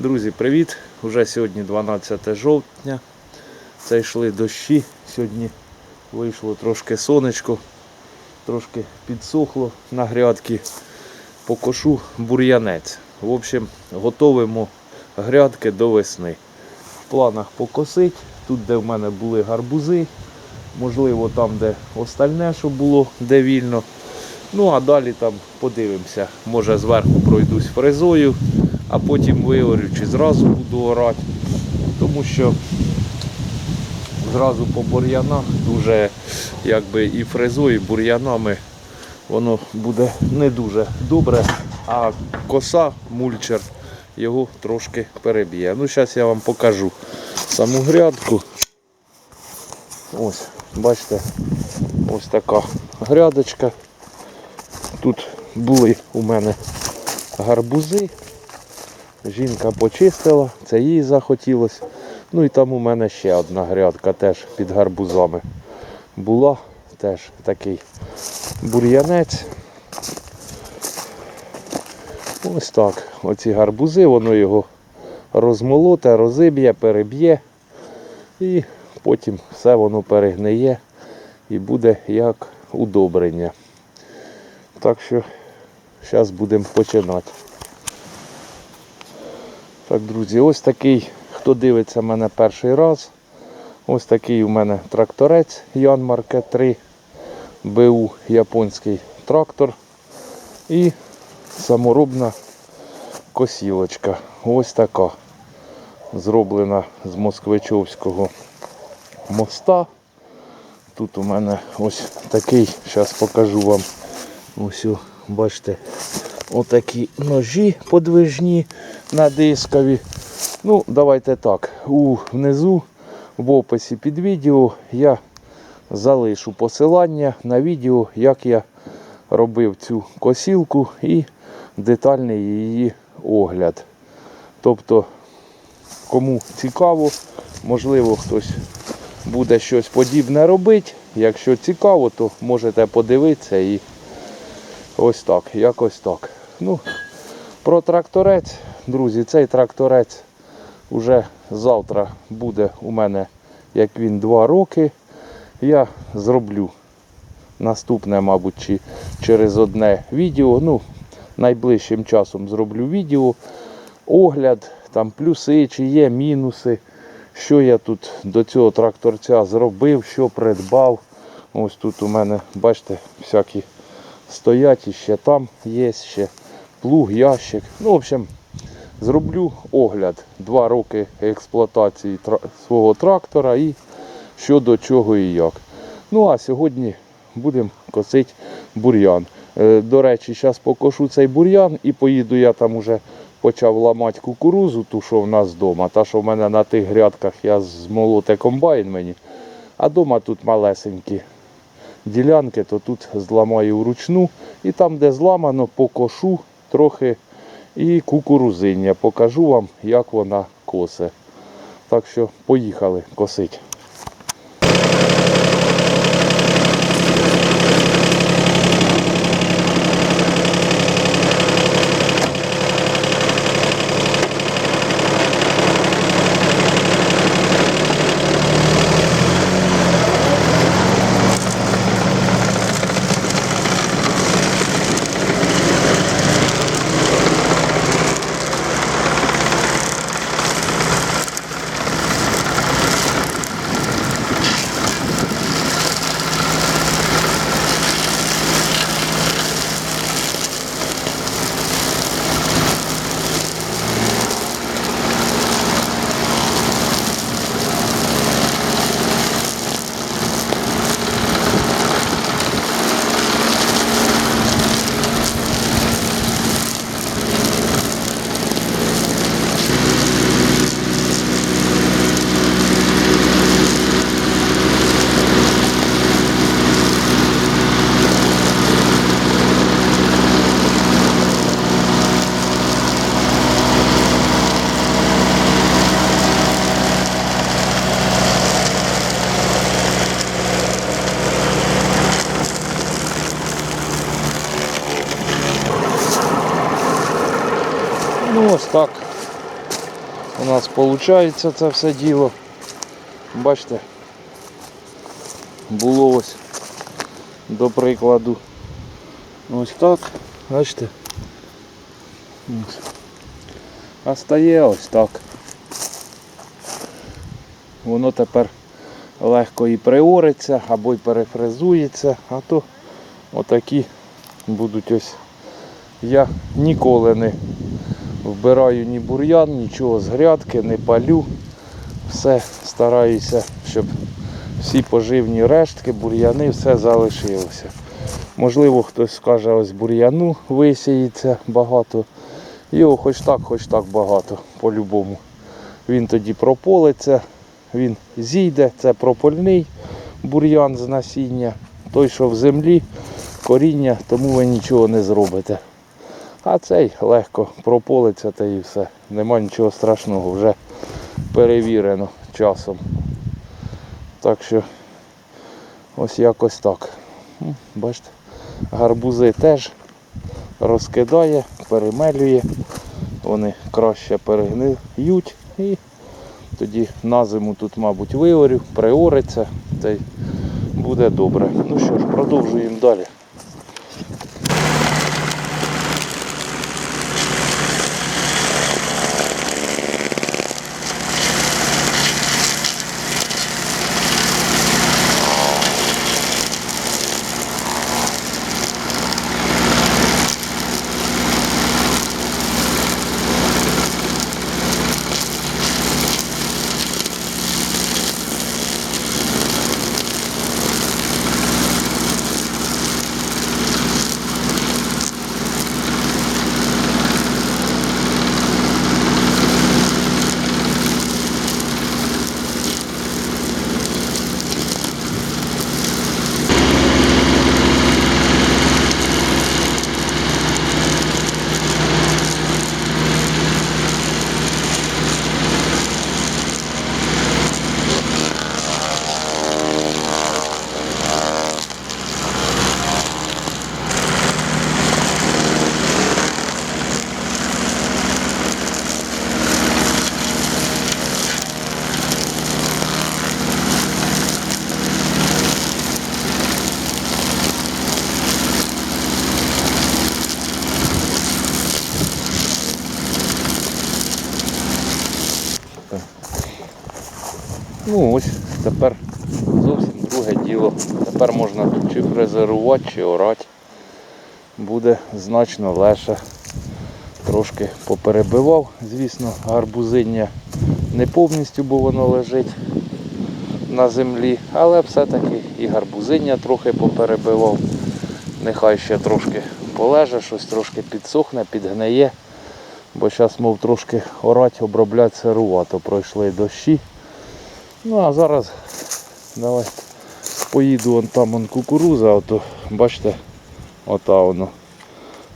Друзі, привіт! Уже сьогодні 12 жовтня. Це йшли дощі. Сьогодні вийшло трошки сонечко, трошки підсохло на грядки. Покошу бур'янець. В общем, готовимо грядки до весни. В планах покосить. Тут, де в мене були гарбузи, можливо, там, де остальне, що було, де вільно. Ну а далі там подивимося. Може зверху пройдусь фрезою, а потім виорю чи зразу буду орати. Тому що зразу по бур'янах дуже якби і фрезою, і бур'янами воно буде не дуже добре, а коса, мульчер його трошки переб'є. Ну, зараз я вам покажу саму грядку. Ось, бачите, ось така грядочка. Тут були у мене гарбузи. Жінка почистила, це їй захотілося. Ну і там у мене ще одна грядка теж під гарбузами була. Теж такий бур'янець. Ось так. Оці гарбузи, воно його розмолоте, розиб'є, переб'є. І потім все воно перегниє і буде як удобрення. Так що зараз будемо починати. Так, друзі, ось такий, хто дивиться мене перший раз. Ось такий у мене тракторець Ян Марке 3 БУ японський трактор. І саморобна косілочка. Ось така. Зроблена з москвичовського моста. Тут у мене ось такий, зараз покажу вам. Ось, бачите, отакі ножі подвижні на дискові. Ну, давайте так. У, внизу в описі під відео я залишу посилання на відео, як я робив цю косілку і детальний її огляд. Тобто, кому цікаво, можливо, хтось буде щось подібне робити. Якщо цікаво, то можете подивитися і ось так, якось так. Ну, про тракторець, друзі, цей тракторець вже завтра буде у мене, як він 2 роки. Я зроблю наступне, мабуть, чи через одне відео. Ну, найближчим часом зроблю відео, огляд, там плюси, чи є мінуси, що я тут до цього тракторця зробив, що придбав. Ось тут у мене, бачите, всякі стоять і ще там є ще плуг, ящик. Ну, в общем, зроблю огляд. Два роки експлуатації свого трактора і що до чого і як. Ну а сьогодні будемо косити бур'ян. Е, До речі, зараз покошу цей бур'ян і поїду я там уже почав ламати кукурузу, ту, що в нас вдома. Та, що в мене на тих грядках я змолоте комбайн мені. А вдома тут малесенькі ділянки, то тут зламаю вручну. І там, де зламано, покошу трохи і кукурузиння. Покажу вам, як вона косе. Так що поїхали косить. Нас виходить це все діло. Бачите, було ось до прикладу. Ось так, бачите. Ось. А стає ось так. Воно тепер легко і приориться або й перефрезується, а то отакі будуть ось. Я ніколи не вбираю ні бур'ян, нічого з грядки, не палю. Все стараюся, щоб всі поживні рештки, бур'яни, все залишилося. Можливо, хтось скаже, ось бур'яну висіється багато. Його хоч так, хоч так багато, по-любому. Він тоді прополиться, він зійде, це пропольний бур'ян з насіння. Той, що в землі, коріння, тому ви нічого не зробите. А цей легко прополиться та і все. Нема нічого страшного, вже перевірено часом. Так що ось якось так. Бачите, гарбузи теж розкидає, перемелює, вони краще перегниють і тоді на зиму тут, мабуть, виорю, приориться та й буде добре. Ну що ж, продовжуємо далі. Ну ось тепер зовсім друге діло. Тепер можна тут чи орати. Буде значно легше. Трошки поперебивав, звісно, гарбузиння не повністю, бо воно лежить на землі, але все-таки і гарбузиння трохи поперебивав. Нехай ще трошки полеже, щось трошки підсохне, підгниє. Бо зараз, мов трошки орати, обробляти сирувато. Пройшли дощі. Ну а зараз давай поїду вон там вон кукуруза, ото, бачите, ота воно.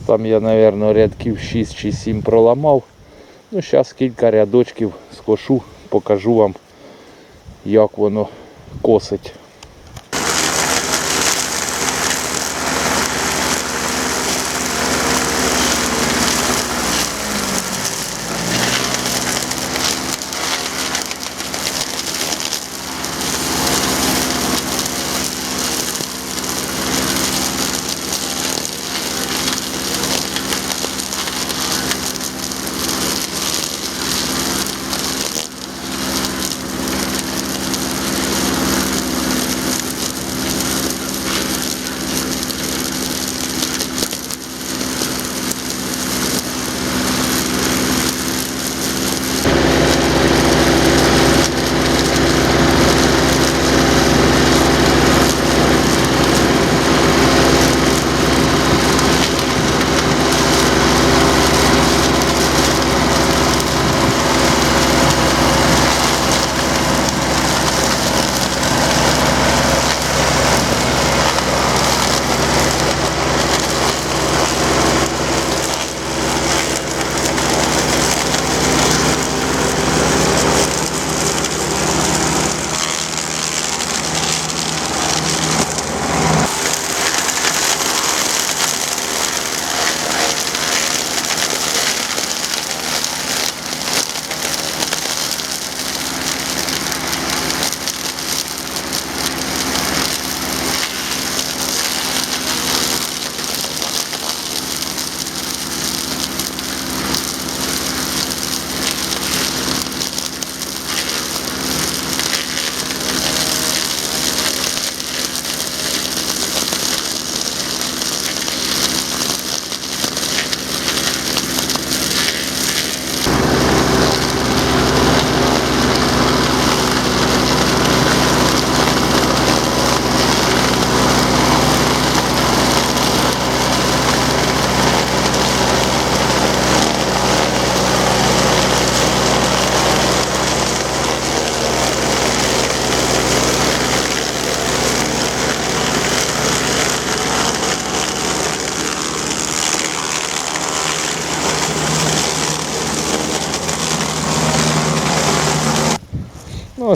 Там я, мабуть, рядків 6 чи 7 проламав. Ну, зараз кілька рядочків скошу, покажу вам, як воно косить.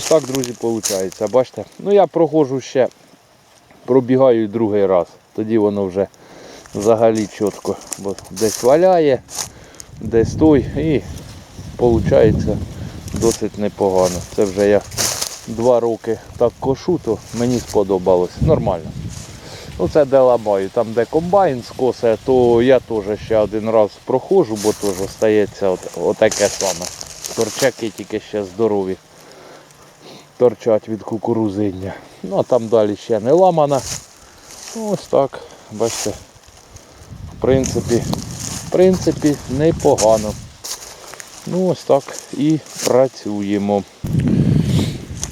Так, друзі, виходить. Бачите? Ну я проходжу ще, пробігаю другий раз. Тоді воно вже взагалі чітко. Бо десь валяє, десь той і виходить досить непогано. Це вже я два роки так кошу, то мені сподобалось. Нормально. Ну це де ламаю. Там де комбайн скосе, то я теж ще один раз проходжу, бо теж стається от, отаке саме. Торчаки тільки ще здорові. Торчать від кукурузиння. Ну а там далі ще не ламана. Ну, ось так, бачите. В принципі, в принципі, непогано. Ну ось так і працюємо.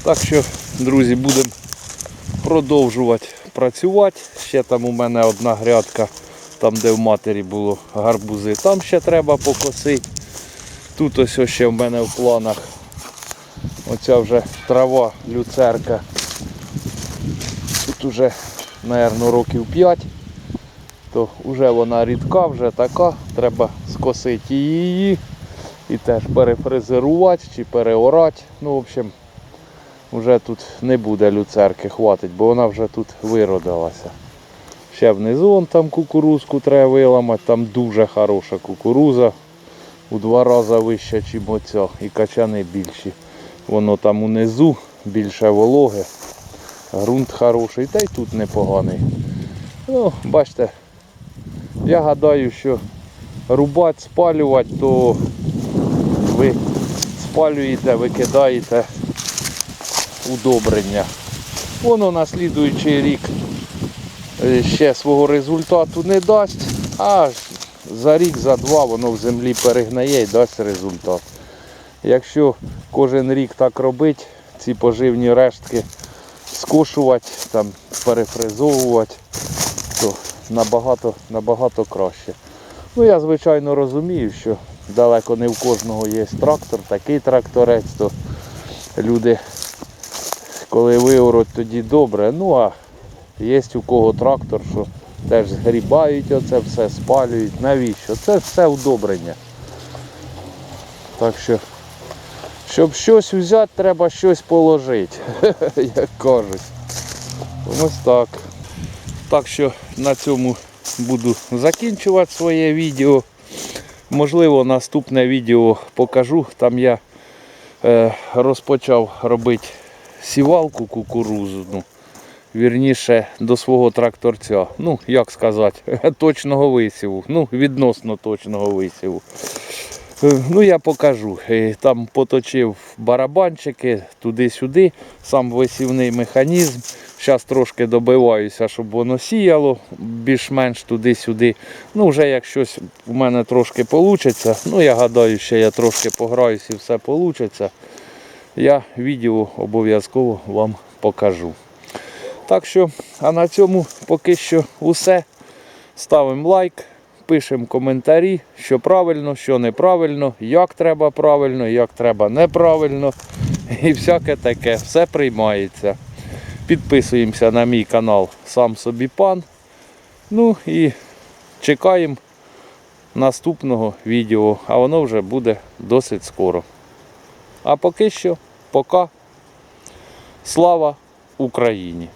Так що, друзі, будемо продовжувати працювати. Ще там у мене одна грядка, там де в матері було гарбузи, там ще треба покосити. Тут ось ось ще в мене в планах. Оця вже трава, люцерка. Тут уже, мабуть, років 5, то вже вона рідка, вже така, треба скосити її і теж перефрезерувати чи переорати. Ну, в общем, вже тут не буде люцерки, хватить, бо вона вже тут виродилася. Ще внизу вон там кукурузку треба виламати, там дуже хороша кукуруза. У два рази вища, ніж оця, і качани більші. Воно там унизу більше вологи, ґрунт хороший, та й тут непоганий. Ну, бачите, я гадаю, що рубати, спалювати, то ви спалюєте, викидаєте удобрення. Воно на слідуючий рік е, ще свого результату не дасть, а за рік, за два воно в землі перегнає і дасть результат. Якщо кожен рік так робити, ці поживні рештки скошувати, там, перефрезовувати, то набагато, набагато краще. Ну я звичайно розумію, що далеко не в кожного є трактор, такий тракторець, то люди коли виоруть, тоді добре. Ну а є у кого трактор, що теж згрібають оце все, спалюють. Навіщо? Це все удобрення. Так що, щоб щось взяти, треба щось положити, як кажуть. Ось так. Так що на цьому буду закінчувати своє відео. Можливо, наступне відео покажу. Там я е, розпочав робити сівалку кукурузну. Вірніше до свого тракторця. Ну, як сказати, точного висіву. Ну, відносно точного висіву. Е, Ну, я покажу. Е, Там поточив барабанчики туди-сюди, сам висівний механізм. Зараз трошки добиваюся, щоб воно сіяло більш-менш туди-сюди. Ну, вже як щось у мене трошки вийде, ну я гадаю, що я трошки пограюсь і все вийде. Я відео обов'язково вам покажу. Так що, а на цьому поки що усе. Ставимо лайк, пишемо коментарі, що правильно, що неправильно, як треба правильно, як треба неправильно. І всяке таке, все приймається. Підписуємося на мій канал Сам собі пан. Ну і чекаємо наступного відео, а воно вже буде досить скоро. А поки що, пока. Слава Україні!